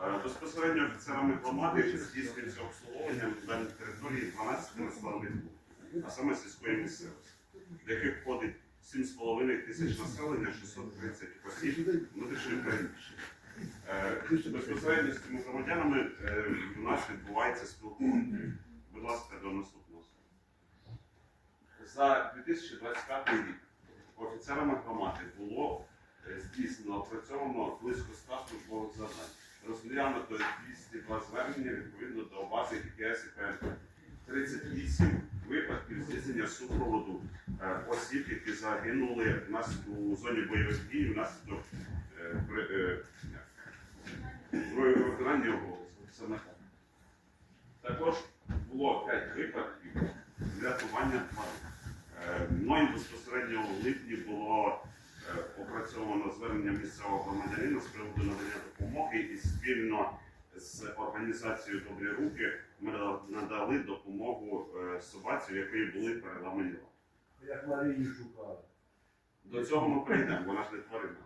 Безпосередньо офіцерами громади здійснюється обслуговування на території 12 населених пунктів, а саме сільської місцевості, в яких входить 7,5 тисяч населення, 630 осіб внутрішньої переміщення. Е, Безпосередньо з цими громадянами е, у нас відбувається спілкування. Будь ласка, до наступного. За 2025 рік офіцерами громади було е, здійснено опрацьовано близько 100 службових завдань. Розглянуто 202 звернення відповідно до бази ІКС і ПНП. 38 випадків здійснення супроводу е, осіб, які загинули в нас у зоні бойових дій внаслідок е, е, виконання так. Також було 5 випадків врятування тварин. Мною безпосередньо в липні опрацьовано звернення місцевого громадянина з приводу надання допомоги і спільно з організацією Добрі руки ми надали допомогу е, собаці, в якої були переламані лапи. Як Марію шукали. До цього ми прийдемо, вона ж не тварина.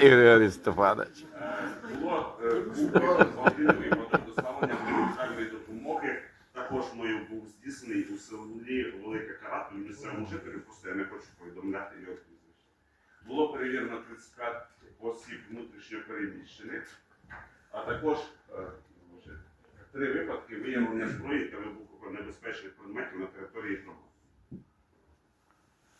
Ігор Степанович. Е, Було е, був один доставлення. Також мною був здійснений у селі Велике Карату місцевому жителю, просто я не хочу повідомляти його прізвище. Було перевірено 35 осіб внутрішньо переміщених, а також е, три випадки виявлення зброї та вибухонебезпечних предметів на території громади.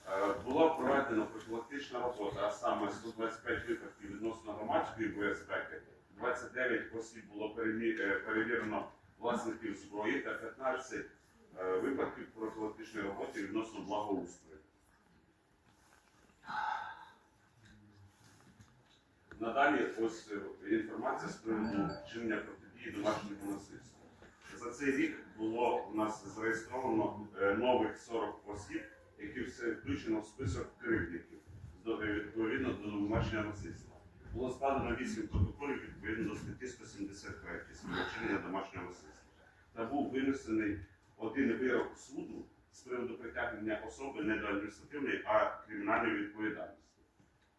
Е, Була проведена профілактична робота, а саме 125 випадків відносно громадської безпеки, 29 осіб було е, перевірено власників зброї та 15 е, випадків профілактичної роботи відносно благоустрою. Надалі ось е, інформація з приводу вчинення протидії домашнього насильства. За цей рік було у нас зареєстровано е, нових 40 осіб, які все включено в список кривдників відповідно до домашнього насильства. Було складено 8 протоколів відповідно до статті 173 вчинення домашнього насильства. Та був винесений один вирок суду з приводу притягнення особи не до адміністративної, а кримінальної відповідальності.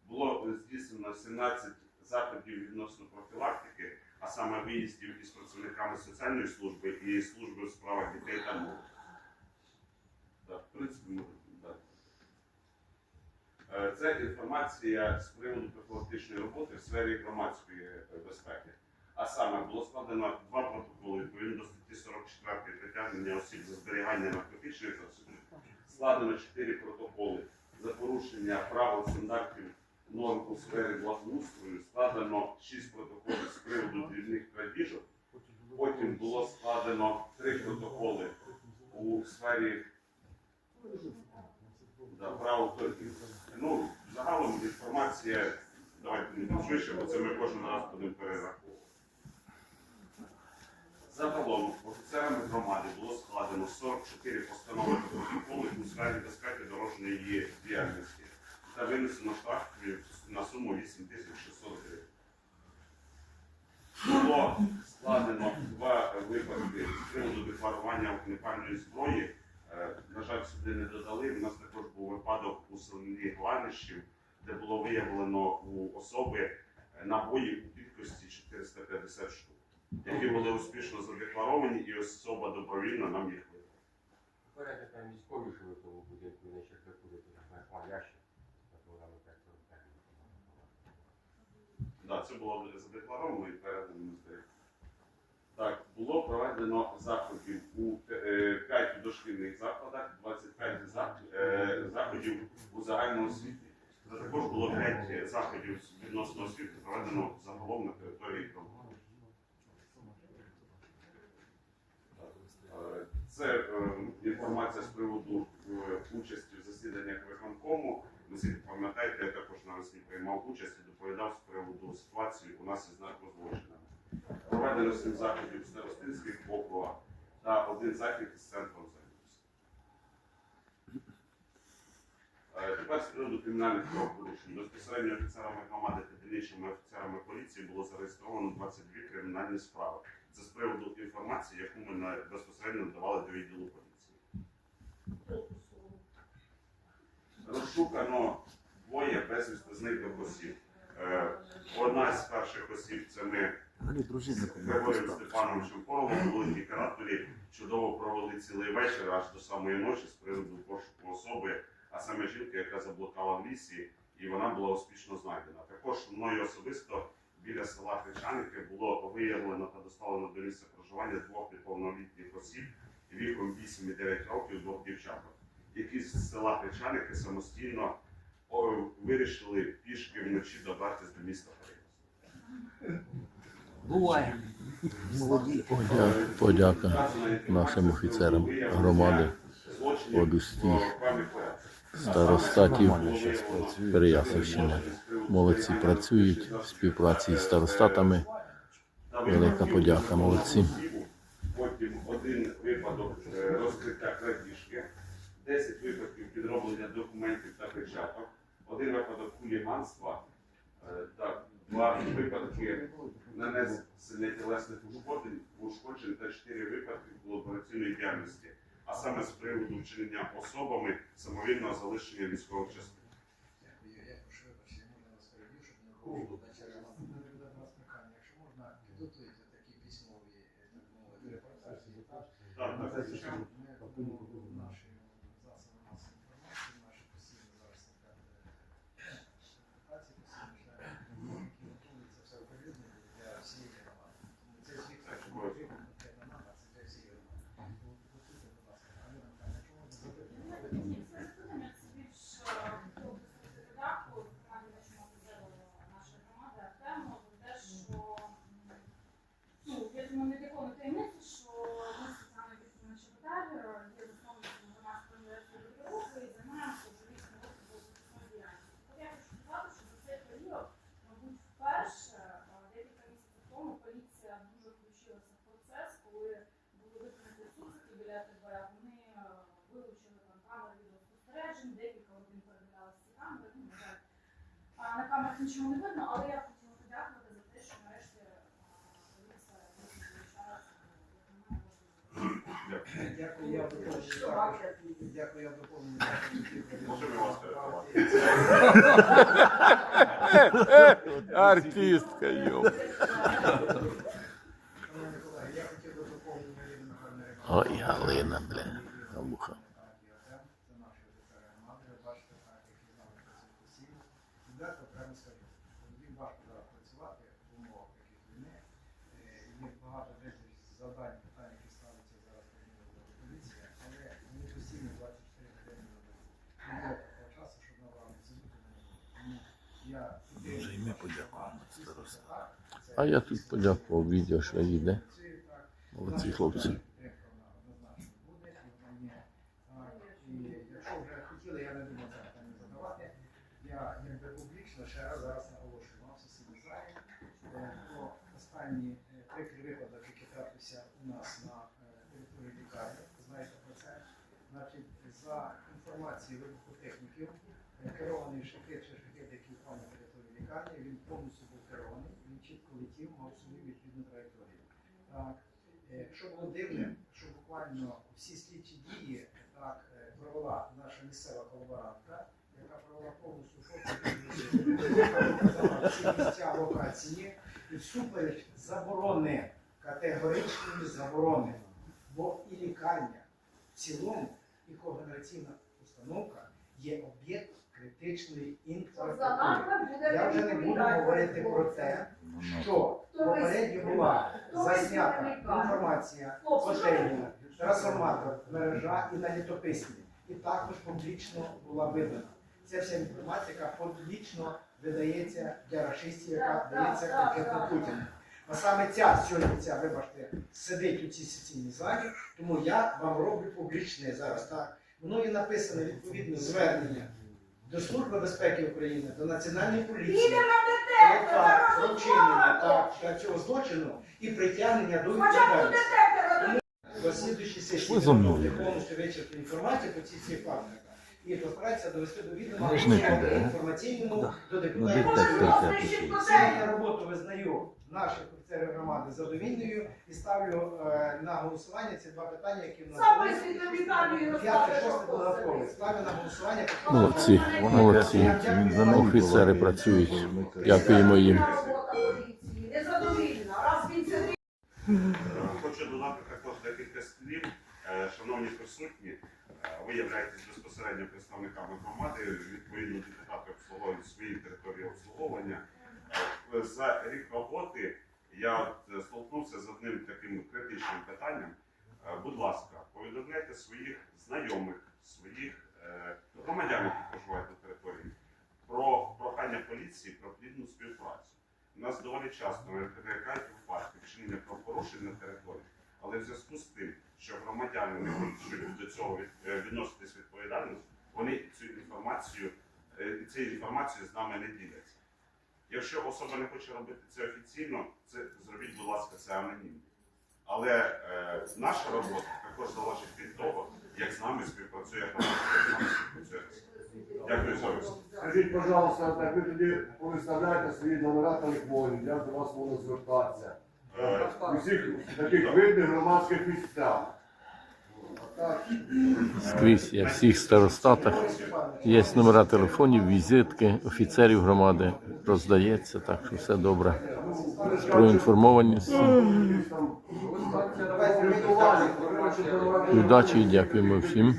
Було здійснено 17 заходів відносно профілактики, а саме виїздів із працівниками соціальної служби і служби у справах дітей та молоді. Так, в принципі, Це інформація з приводу профілактичної роботи в сфері громадської е, безпеки. А саме було складено два протоколи відповідно до статті 44 притягнення осіб за зберігання наркотичних засобів. Складено чотири протоколи за порушення правил стандартів норм у сфері благоустрою. Складено шість протоколів з приводу дрібних крадіжок. Потім було складено три протоколи у сфері да, правил торгів. Ну, загалом інформація, давайте не так бо це ми кожен раз будемо перераховувати. Загалом офіцерами громади було складено 44 постанови та протоколи у сфері безпеки дорожньої діяльності та винесено штрафів на суму 8600 гривень. Було складено два випадки з приводу декларування вогнепальної зброї. Е, На жаль, сюди не додали. У нас також був селі Гланищів, де було виявлено у особи е, набої у кількості 450 штук, які були успішно задекларовані, і особа добровільно нам їх видала. Порядок там військові, в тому будинку не ще приходите, а ящик, а то там опять 45 Да, це було задекларовано і передано здається. Так, було проведено заходів у 5 дошкільних закладах, 25 зак- е, заходів у загальному освіті. Та також було 5 заходів відносно освіти проведено загалом на території громади. Е, Це е, інформація з приводу е, участі в засіданнях виконкому. Наскільки пам'ятаєте, я також навесні приймав участь і доповідав з приводу ситуації у нас із наркозлочинами. Проведено сім заходів в старостинських округах та один захід із центром зайнятості. З приводу кримінальних правопорушень. Безпосередньо офіцерами громади та дільничними офіцерами поліції було зареєстровано 22 кримінальні справи. Це з приводу інформації, яку ми на- безпосередньо надавали до відділу поліції. Розшукано двоє безвісти зниклих осіб. Е, Одна з перших осіб це ми з Григорієм Степановичем Коровом, великі карателі, чудово провели цілий вечір аж до самої ночі з приводу пошуку особи, а саме жінки, яка заблукала в лісі, і вона була успішно знайдена. Також мною особисто біля села Хрещаники було виявлено та доставлено до місця проживання двох неповнолітніх осіб віком 8 і 9 років, двох дівчаток, які з села Хрещаники самостійно вирішили пішки вночі добратися до міста Харків. Буває. Молоді. Подяка нашим офіцерам громади, от усіх старостатів Переяславщини. Молодці працюють в співпраці з старостатами. Велика подяка, молодці. Потім один випадок е, розкриття крадіжки, 10 випадків підроблення документів та печаток, один випадок хуліганства, е, два випадки нанесення тілесних ушкоджень, та 4 випадки колабораційної діяльності, а саме з приводу вчинення особами самовільного залишення військових частин. Дякую. Я прошу вибачення, можна вас переб'ю, щоб не виходило на через вас. Мене буде до вас прохання. Якщо можна, підготуйте такі письмові, е, так мовити, репортажі. так? Так, так, Ми звичайно. тому наші засоби масової інформації, наші постійно зараз така презентації постійно читаємо, які готуються все оприлюднені для всієї громади. Тому цей звіт теж не потрібен конкретно нам, а це для всієї громади. Тому підготуйте, будь ласка. Альона Михайлівна, якщо можна запитати. Ну, я думаю, не такому таємниці, що ми спеціально відповідно ЧПТ, є засновниками громадської університету Європи і займаємося журналістським розвитком захисної діяльності. Так я хочу сказати, що за цей період, мабуть, вперше а, декілька місяців тому поліція дуже включилася в процес, коли були виконані суцики біля ТБ, вони е, вилучили там камери відеоспостережень, декілька годин передивлялися ці камери, ну, на жаль, а, на камерах нічого не видно, але я хотіла подякувати за те, що нарешті Дякую, я. Дякую, я доповню. Артистка, доповнити Ой, Галина, бля. Галуха. Це наші офіцери громади, ви бачите, так, які з нами працюють постійно. Відверто прямо скажу, їм важко зараз працювати в умовах таких війни. Е, Є багато безліч завдань, питань, які ставляться зараз перед ними до поліції, але вони постійно 24 години на добу. Немає такого часу, щоб на вами сидіти на ньому. Тому я Може, і ми подякуємо старостам. Так, це- А я тут подякував відео, що йде. Працює так. Молодці хлопці. Підтримка вона однозначно буде, і вона є. Так, І якщо вже хотіли, я не думав це питання задавати. Я якби публічно ще раз зараз наголошую вам в сесійній залі е, про останній е, прикрий випадок, який трапився у нас на території лікарні. Знаєте про це? Значить, за інформацією вибухотехніків, е, керований шахет чи шахет, який впав на територію лікарні, він повністю був керований, він чітко летів, мав собі відповідну траєкторію. Так, Е, Що було дивним, що буквально всі слідчі дії так е, провела наша місцева колаборантка, яка провела повністю фото місця локації і всупереч заборони, категоричної заборони. Бо і лікарня в цілому, і когенераційна установка є об'єкт критичної інфраструктури. Я вже не буду говорити про те, що попередньо була заснята інформація, котельня, трансформатор, мережа і на літописні. І також публічно була видана. Ця вся інформація, яка публічно видається для рашистів, яка дається конкретно Путіну. А саме ця сьогодні, ця, вибачте, сидить у цій сесійній залі, тому я вам роблю публічне зараз так. Воно є написане відповідно звернення до Служби безпеки України, до Національної поліції. Факт, про вчинення так, та цього злочину і притягнення до відповідальності. Тому до слідуючої сесії повністю вичерпну інформацію по цій цій фактах. І постарається довести до відома Ви не піде, а? інформаційному до Ну, депутатів. це пишіть. Сьогодні роботу визнаю наших офіцерів громади задовільною і ставлю е, на голосування ці два питання, які в нас Записуйте Віталію П'яте, шосте додаткове. Ставлю на голосування. Молодці, молодці. Офіцери працюють. Дякуємо їм. Незадовільна. Раз він сидить. Хочу додати також декілька слів. Е, Шановні присутні, е, ви являєтесь безпосередньо представниками громади, відповідно депутати обслуговують свої території обслуговування. Е, За рік роботи я е, столкнувся з одним таким критичним питанням. Е, Будь ласка, повідомляйте своїх знайомих, своїх громадян, які проживають на території, про прохання поліції про плідну співпрацю. У нас доволі часто виникають випадки вчинення правопорушень на території, але в зв'язку з тим, що громадяни не хочуть до цього е, відноситись відповідально, вони цю інформацію, е, цією інформацією з нами не діляться. Якщо особа не хоче робити це офіційно, це зробіть, будь ласка, це анонімно. Але е, наша робота також залежить від того, як з нами співпрацює співпрацює. Дякую за увагу. Скажіть, пожалуйста, так ви тоді повиставляєте свої номера телефонів, як до вас можна звертатися. Е, У всіх таких видних громадських місцях. Скрізь є в всіх старостатах. Є номера телефонів, візитки офіцерів громади. Роздається, так що все добре. Давайте. Удачі і дякуємо всім.